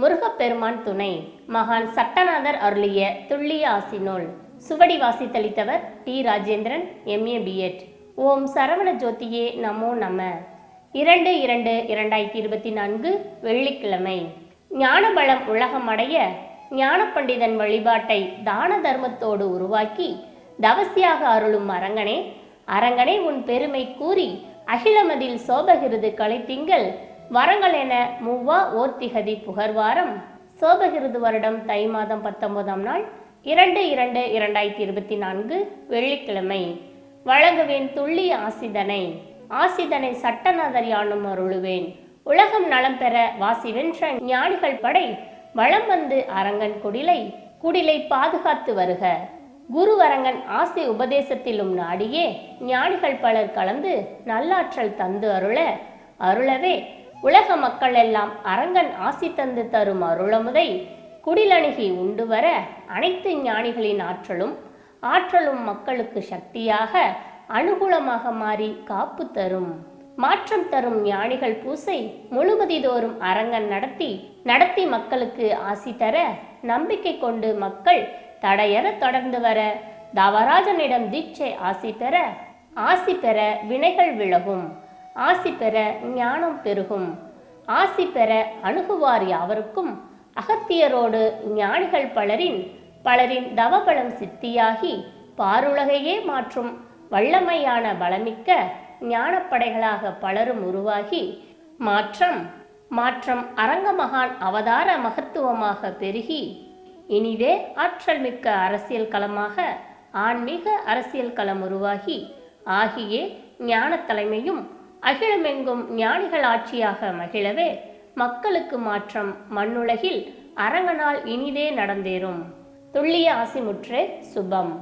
முருகப்பெருமான் துணை. மகான் சட்டநாதர் அருளிய துல்லிய நூல் சுவடி வாசித்தளித்தவர் டி. ராஜேந்திரன் எம்ஏ பிஎட் ஓம் சரவண ஜோதியே நமோ நம. இரண்டு இரண்டு இரண்டாயிரத்தி இருபத்தி நான்கு வெள்ளிக்கிழமை. ஞானபலம் உலகம் அடைய ஞான பண்டிதன் வழிபாட்டை தான தர்மத்தோடு உருவாக்கி தவசியாக அருளும் அரங்கனே. அரங்கனே உன் பெருமை கூறி அகிலமதில் சோபகிருது கலைத்திங்கள் வரங்கள் என மூவா ஓர்த்திகதி புகர்வாரம் சோபகிருது வருடம் தை மாதம் பத்தொன்பதாம் நாள் இரண்டு இரண்டு இரண்டாயிரத்தி இருபத்தி நான்கு வெள்ளிக்கிழமை. வழங்குவேன் துள்ளி ஆசிதனை ஆசிதனை சட்டநாதர் யானும் அருளுவேன். உலகம் நலம் பெற வாசி வென்ற ஞானிகள் படை வளம் வந்து அரங்கன் குடிலை குடிலை பாதுகாத்து வருக. குருவரங்கன் ஆசி உபதேசத்திலும் நாடியே ஞானிகள் பலர் கலந்து நல்லாற்றல் தந்து அருள அருளவே உலக மக்கள் எல்லாம் அரங்கன் ஆசி தந்து தரும் அருளமுதை குடிலணுகி உண்டு வர அனைத்து ஞானிகளின் ஆற்றலும் ஆற்றலும் மக்களுக்கு சக்தியாக அனுகூலமாக மாறி காப்பு தரும். மாற்றம் தரும் ஞானிகள் பூசை முழுவதிதோறும் அரங்கன் நடத்தி நடத்தி மக்களுக்கு ஆசி தர நம்பிக்கை கொண்டு மக்கள் தடையற தொடர்ந்து வர தவராஜனிடம் தீட்சை ஆசி பெற ஆசி பெற வினைகள் விலகும். ஆசி பெற ஞானம் பெருகும். ஆசி பெற அணுகுவார் யாவருக்கும். அகத்தியரோடு ஞானிகள் பலரின் பலரின் தவபலம் சித்தியாகி பாருலகையே மாற்றும் வல்லமையான பலமிக்க ஞானப்படைகளாக பலரும் உருவாகி மாற்றம் மாற்றம் அரங்கமகான் அவதார மகத்துவமாக பெருகி இனிதே ஆற்றல் மிக்க அரசியல் களமாக ஆன்மீக அரசியல் களம் உருவாகி ஆகியே ஞான தலைமையும் அகிலமெங்கும் ஞானிகள் ஆட்சியாக மகிழவே மக்களுக்கு மாற்றம் மண்ணுலகில் அரங்கனால் இனிதே நடந்தேறும். துல்லிய ஆசிமுற்றே சுபம்.